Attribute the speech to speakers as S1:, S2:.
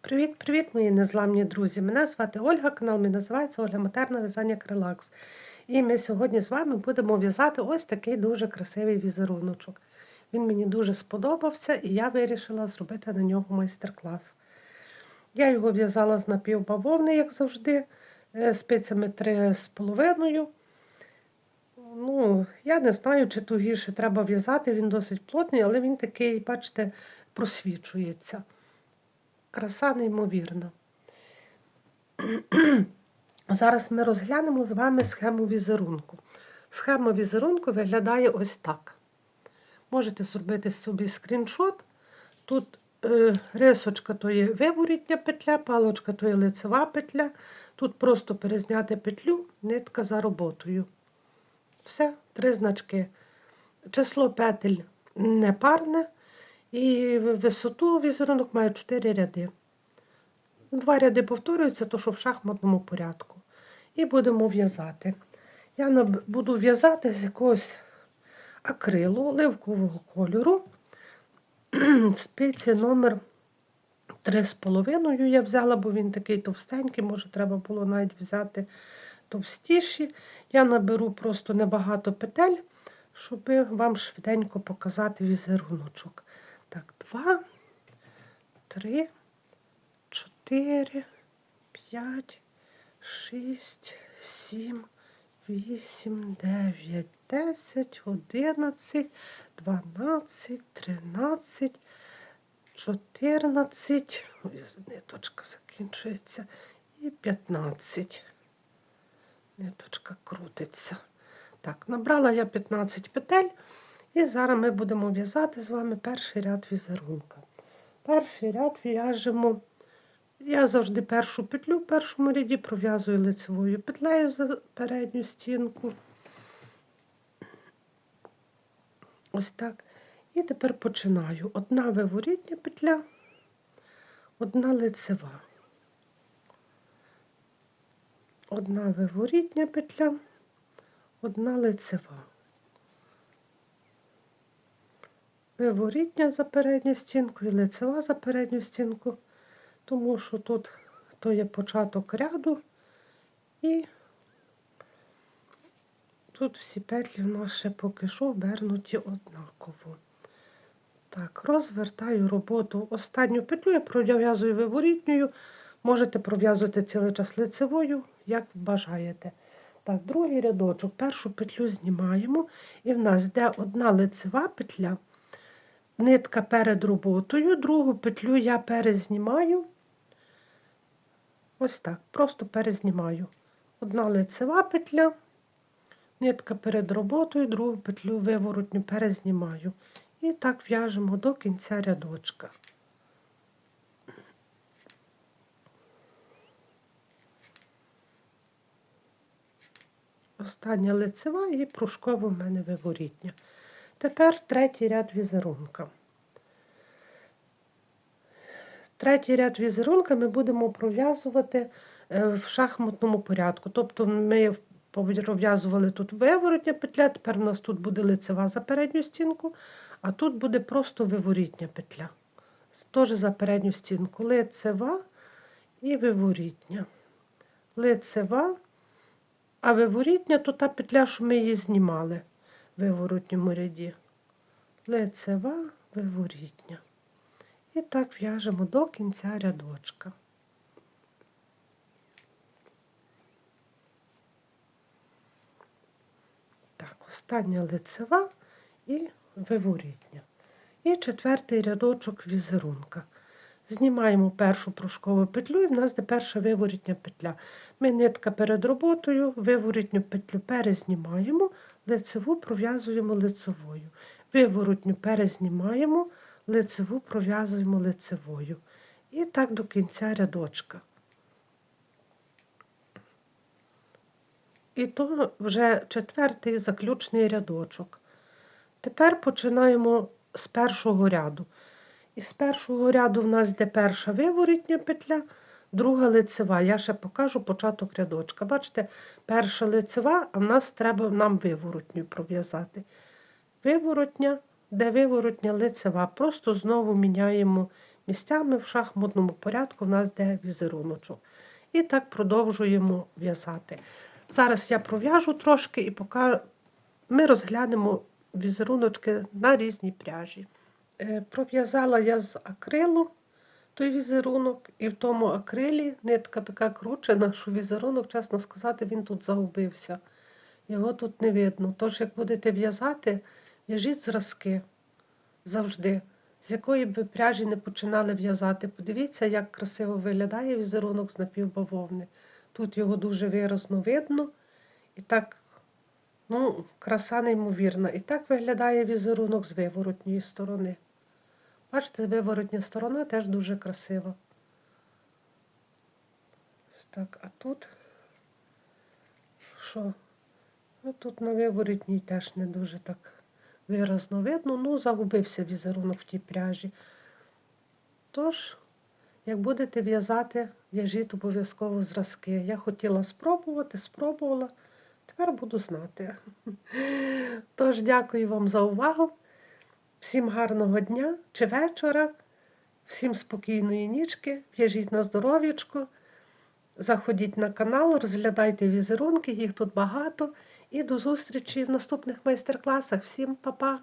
S1: Привіт-привіт, мої незламні друзі! Мене звати Ольга, канал мій називається Ольга Матерна В'язання Крилакс. І ми сьогодні з вами будемо в'язати ось такий дуже красивий візеруночок. Він мені дуже сподобався, і я вирішила зробити на нього майстер-клас. Я його в'язала з напівбавовни, як завжди, е, спицями 3,5. Ну, я не знаю, чи тугіше треба в'язати, він досить плотний, але він такий, бачите, просвічується. Краса неймовірна. Зараз ми розглянемо з вами схему візерунку. Схема візерунку виглядає ось так. Можете зробити собі скріншот. Тут е, рисочка то є виворітня петля, палочка то є лицева петля. Тут просто перезняти петлю, нитка за роботою. Все, три значки. Число петель непарне. І висоту візерунок має 4 ряди. Два ряди повторюються, то що в шахматному порядку. І будемо в'язати. Я буду в'язати з якогось акрилу оливкового кольору. Спиці номер 3,5 я взяла, бо він такий товстенький, може, треба було навіть взяти товстіші. Я наберу просто небагато петель, щоб вам швиденько показати візеруночок. Два, три, чотири, п'ять, шість, сім, вісім, дев'ять, десять, одинадцять, дванадцять, тринадцять, чотирнадцять. Ниточка закінчується. І п'ятнадцять. Ниточка крутиться. Так, набрала я 15 петель. І зараз ми будемо в'язати з вами перший ряд візерунка. Перший ряд в'яжемо. Я завжди першу петлю в першому ряді пров'язую лицевою петлею за передню стінку. Ось так. І тепер починаю. Одна виворітня петля, одна лицева. Одна виворітня петля, одна лицева. Виворітня за передню стінку і лицева за передню стінку, тому що тут то є початок ряду і тут всі петлі в нас ще поки що обернуті однаково. Так, розвертаю роботу. Останню петлю я пров'язую виворітньою. Можете пров'язувати цілий час лицевою, як бажаєте. Так, другий рядочок, першу петлю знімаємо, і в нас йде одна лицева петля нитка перед роботою, другу петлю я перезнімаю. Ось так, просто перезнімаю. Одна лицева петля, нитка перед роботою, другу петлю виворотню перезнімаю. І так в'яжемо до кінця рядочка. Остання лицева і прушкова в мене виворітня. Тепер третій ряд візерунка. Третій ряд візерунка ми будемо пров'язувати е, в шахматному порядку. Тобто ми пров'язували тут виворотня петля, тепер у нас тут буде лицева за передню стінку, а тут буде просто виворітня петля. Теж за передню стінку. Лицева і виворітня. Лицева, а виворітня то та петля, що ми її знімали виворотньому ряді. Лицева, виворітня. І так в'яжемо до кінця рядочка. Так, остання лицева і виворітня. І четвертий рядочок візерунка. Знімаємо першу прушкову петлю, і в нас де перша виворітня петля. Ми нитка перед роботою, виворітню петлю перезнімаємо, лицеву пров'язуємо лицевою. Виворотню перезнімаємо, лицеву пров'язуємо лицевою. І так до кінця рядочка. І то вже четвертий заключний рядочок. Тепер починаємо з першого ряду. І з першого ряду в нас йде перша виворітня петля, друга лицева. Я ще покажу початок рядочка. Бачите, перша лицева, а в нас треба нам виворотню пров'язати. Виворотня, де виворотня лицева. Просто знову міняємо місцями в шахматному порядку в нас йде візеруночок. І так продовжуємо в'язати. Зараз я пров'яжу трошки і поки ми розглянемо візеруночки на різній пряжі. Е, Пров'язала я з акрилу той візерунок, і в тому акрилі нитка така кручена, що візерунок, чесно сказати, він тут загубився. Його тут не видно. Тож, як будете в'язати, в'яжіть зразки завжди. З якої б пряжі не починали в'язати. Подивіться, як красиво виглядає візерунок з напівбавовни. Тут його дуже виразно видно. І так, ну, краса неймовірна. І так виглядає візерунок з виворотньої сторони. Бачите, виворотня сторона теж дуже красива. Так, а тут що? Ну, тут на виворотній теж не дуже так виразно видно. Ну, загубився візерунок в тій пряжі. Тож, як будете в'язати, в'яжіть обов'язково зразки. Я хотіла спробувати, спробувала. Тепер буду знати. Тож, дякую вам за увагу. Всім гарного дня чи вечора, всім спокійної нічки, в'яжіть на здоров'ячку, заходіть на канал, розглядайте візерунки, їх тут багато. І до зустрічі в наступних майстер-класах. Всім па-па!